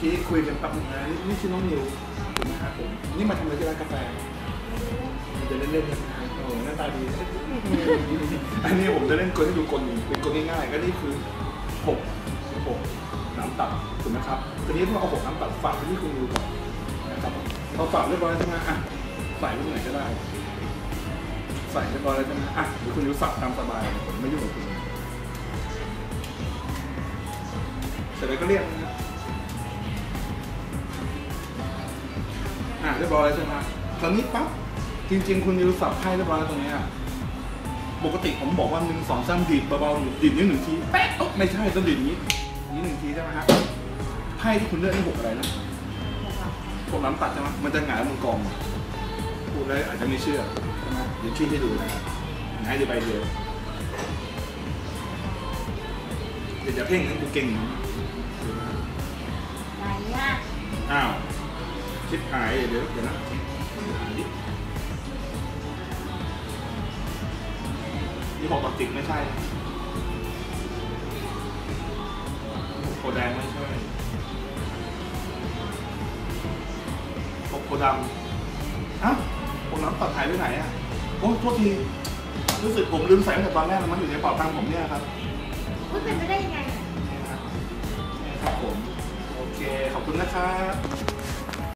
กี้คุยกันแป๊บนึงนะนี่ชื่อน้องนิวถูครับผมนี่มาทำอะไรที่ร้านกาแฟจะเล่นเล่นกันโอ้หน้าตาดีอันนี้ผมจะเล่นกลให้ดูกลเป็นกลง่ายๆก็นี่คือหกหกน้ำตัดถูกไหมครับทีนี้ถ้าเอาหกน้ำตัดฝากที่คุณดูก่อนนะครับพอฝากเรียบร้อยใช่ไหมอะใส่ลูไหนก็ได้ ใส่เรียบร้อยแล้วใช่ไหมอะหรือคุณนิวสับตามสบายผมไม่ยุ่งกับคุณเสร็จแล้วก็เรียกนะ อะเรียบร้อยแล้วใช่ไหมคราวนี้ปั๊บจริง ๆ คุณดูสับให้เรียบร้อยแล้วตรงเนี้ยปกติผมบอกว่าหนึ่งสองสามดีดเบาๆดีดนิ้วหนึ่งทีแป๊ะอ๊ะไม่ใช่ต้องดีดอย่างนี้อย่างนี้หนึ่งทีใช่ไหมฮะไพ่ที่คุณเลือกนี่หกอะไรนะหกน้ำตัดใช่ไหมมันจะหงายบนกองพูดแล้วอาจจะไม่เชื่อใช่ไหมเดี๋ยวชี้ให้ดูนะครับหงายเดียวใบเดียวเดี๋ยวจะเพ่งให้กูเก่งนะไหนอะอ้าว ชิปหายเดี๋ยวเดี๋ยวนะหายดินี่บอกตัดติดไม่ใช่โคแดงไม่ใช่โคโคดำฮะผมน้ำตัดหายไปไหนอะ โอ้โทษที รู้สึกผมลืมใส่ตั้งแต่ตอนแรกแล้วมันอยู่ในกระเป๋าตังค์ผมเนี่ยครับพูดเป็นไปได้ยังไงนี่ครับนี่ครับผม โอเค ขอบคุณนะครับ